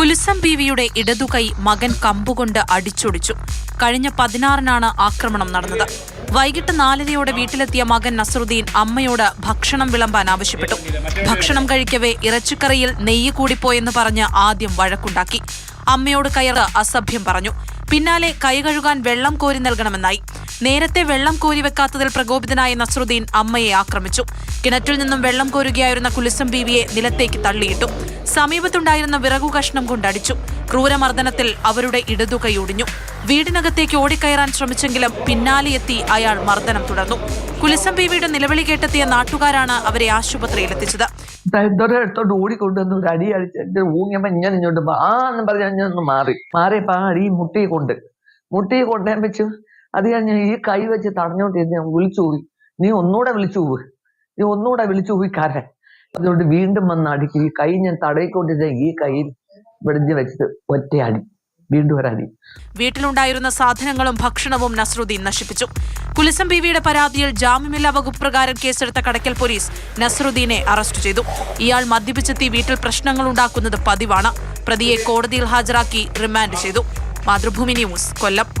കുലിസം ബീവിയുടെ ഇടതുകൈ മകൻ കമ്പുകൊണ്ട് അടിച്ചൊടിച്ചു. കഴിഞ്ഞ പതിനാറിനാണ് ആക്രമണം നടന്നത്. വൈകിട്ട് നാലരയോടെ വീട്ടിലെത്തിയ മകൻ നസറുദ്ദീൻ അമ്മയോട് ഭക്ഷണം വിളമ്പാൻ ആവശ്യപ്പെട്ടു. ഭക്ഷണം കഴിക്കവേ ഇറച്ചിക്കറിയിൽ നെയ്യ് കൂടിപ്പോയെന്ന് പറഞ്ഞ് ആദ്യം വഴക്കുണ്ടാക്കി. അമ്മയോട് കയർ അസഭ്യം പറഞ്ഞു. പിന്നാലെ കൈ കഴുകാൻ വെള്ളം കോരി നൽകണമെന്നായി. നേരത്തെ വെള്ളം കോരി വെക്കാത്തതിൽ പ്രകോപിതനായ നസറുദ്ദീൻ അമ്മയെ ആക്രമിച്ചു. കിണറ്റിൽ നിന്നും വെള്ളം കോരുകയായിരുന്ന കുലിസം ബീവിയെ നിലത്തേക്ക് തള്ളിയിട്ടു. സമീപത്തുണ്ടായിരുന്ന വിറകു കഷ്ണം കൊണ്ടടിച്ചു. ക്രൂരമർദ്ദനത്തിൽ അവരുടെ ഇടതുകൈ ഒടിഞ്ഞു. വീടിനകത്തേക്ക് ഓടിക്കയറാൻ ശ്രമിച്ചെങ്കിലും പിന്നാലെയെത്തി അയാൾ മർദ്ദനം തുടർന്നു. കുലിസം ബീവിയുടെ നിലവിളി കേട്ടെത്തിയ നാട്ടുകാരാണ് അവരെ ആശുപത്രിയിൽ എത്തിച്ചത് ദൊര എടുത്തോണ്ട് ഓടിക്കൊണ്ടുവന്ന് ഒരു അടി അടിച്ചിട്ട് ഊങ്ങിയപ്പോ ഇങ്ങനെ ഇങ്ങോട്ട് ആ എന്ന് പറഞ്ഞ് ഒന്ന് മാറി. മാറിയപ്പോ ആ അടി മുട്ടിയെ കൊണ്ട്. മുട്ടിയെ കൊണ്ടേ വെച്ചു അത് കഴിഞ്ഞ് ഈ കൈ വെച്ച് തടഞ്ഞോണ്ടിരുന്ന് ഞാൻ വിളിച്ചു പോയി നീ ഒന്നുകൂടെ വിളിച്ചു പോവ് നീ ഒന്നുകൂടെ വിളിച്ചു പോയി കരൻ. അതുകൊണ്ട് വീണ്ടും വന്ന് അടിക്കും. ഈ കൈ ഞാൻ തടയിക്കൊണ്ടിരുന്ന ഈ കൈയിൽ വെടിഞ്ഞ് വെച്ചിട്ട് ഒറ്റ അടി. വീണ്ടും ഒരടി. വീട്ടിലുണ്ടായിരുന്ന സാധനങ്ങളും ഭക്ഷണവും നസ്രുദ്ദീൻ നശിപ്പിച്ചു. കുലിസം ബീവിയുടെ പരാതിയിൽ ജാമ്യമില്ലാ വകുപ്പ് പ്രകാരം കേസെടുത്ത കടക്കൽ പോലീസ് നസ്രുദ്ദീനെ അറസ്റ്റ് ചെയ്തു. ഇയാൾ മദ്യപിച്ചെത്തി വീട്ടിൽ പ്രശ്നങ്ങൾ ഉണ്ടാക്കുന്നത് പതിവാണ്. പ്രതിയെ കോടതിയിൽ ഹാജരാക്കി റിമാൻഡ് ചെയ്തു. മാതൃഭൂമി ന്യൂസ് കൊല്ലം.